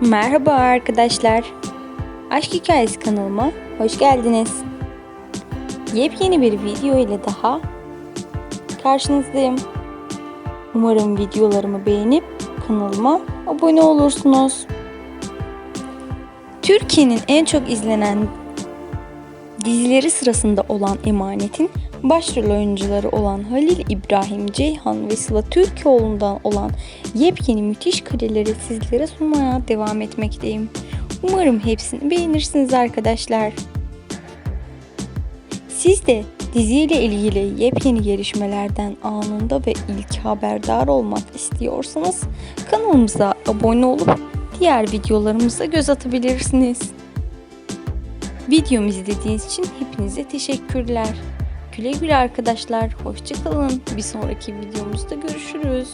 Merhaba arkadaşlar. Aşk Hikayesi kanalıma hoş geldiniz. Yepyeni bir video ile daha karşınızdayım. Umarım videolarımı beğenip kanalıma abone olursunuz. Türkiye'nin en çok izlenen dizileri sırasında olan Emanet'in başrol oyuncuları olan Halil İbrahim Ceyhan ve Sıla Türkoğlu'ndan olan yepyeni müthiş kareleri sizlere sunmaya devam etmekteyim. Umarım hepsini beğenirsiniz arkadaşlar. Siz de diziyle ilgili yepyeni gelişmelerden anında ve ilk haberdar olmak istiyorsanız kanalımıza abone olup diğer videolarımıza göz atabilirsiniz. Videomu izlediğiniz için hepinize teşekkürler. Güle güle arkadaşlar. Hoşçakalın. Bir sonraki videomuzda görüşürüz.